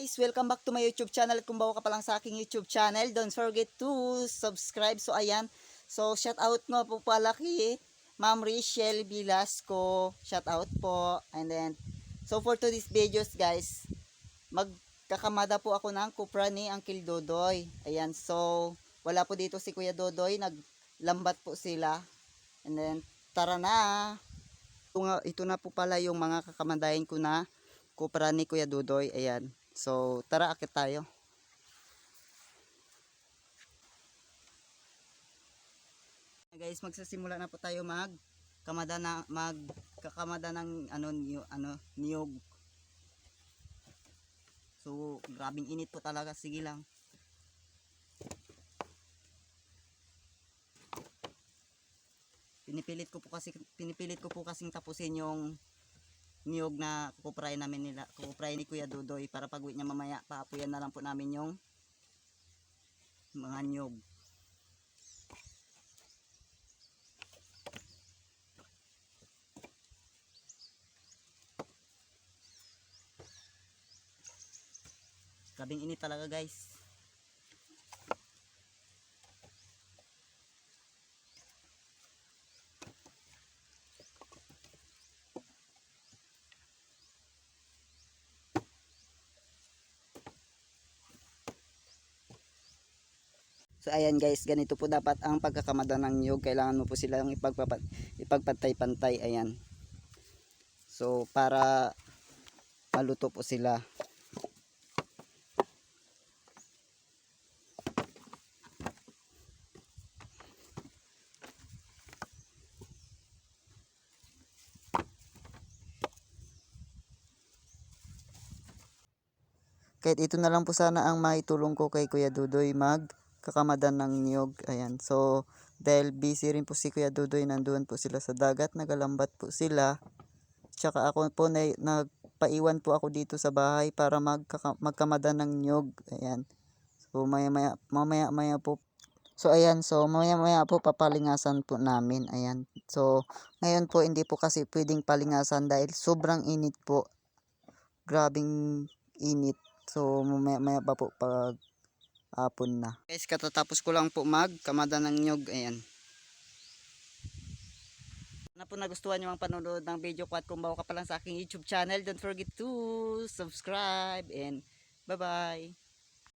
guys, welcome back to my YouTube channel. At kung bago ka pa lang sa aking YouTube channel, don't forget to subscribe. So ayan, so shout out nga po pala kay Ma'am Rachel Velasco. Shout out po. And then, so for today's videos guys, magkakamada po ako ng kupra ni Uncle Dodoy. Ayan, so wala po dito si Kuya Dodoy, naglambat po sila. And then, tara na. Ito, nga, ito na po pala yung mga kakamandahin ko na kupra ni Kuya Dudoy. Ayan. So, tara akit tayo. Guys, magsasimula na po tayo mag kamada na magkakamada ng ano niyo ano niyog. So, grabing init po talaga. Sige lang. Pinipilit ko po kasi pinipilit ko po kasing tapusin yung niyog na kukupray namin nila, kukupray ni Kuya Dudoy para pag uwi niya mamaya, paapuyan na lang po namin yung mga niyog. Grabing init talaga guys. So ayan guys, ganito po dapat ang pagkakamada ng niyog. Kailangan mo po silang ipagpapat ipagpantay-pantay. Ayan. So para maluto po sila. Kahit ito na lang po sana ang maitulong ko kay Kuya Dudoy mag kakamadan ng niyog. Ayan. So, dahil busy rin po si Kuya Dudoy, nandoon po sila sa dagat, nagalambat po sila. Tsaka ako po, na, nagpaiwan po ako dito sa bahay para magkaka, magkamadan ng niyog. Ayan. So, maya maya, mamaya maya po. So, ayan. So, maya maya po papalingasan po namin. Ayan. So, ngayon po, hindi po kasi pwedeng palingasan dahil sobrang init po. Grabing init. So, mamaya maya pa po pag hapon na. Guys, katatapos ko lang po magkamada ng nyog. Ayan. Na po nagustuhan nyo ang panonood ng video ko at kung bago ka pa lang sa aking YouTube channel, don't forget to subscribe and bye-bye.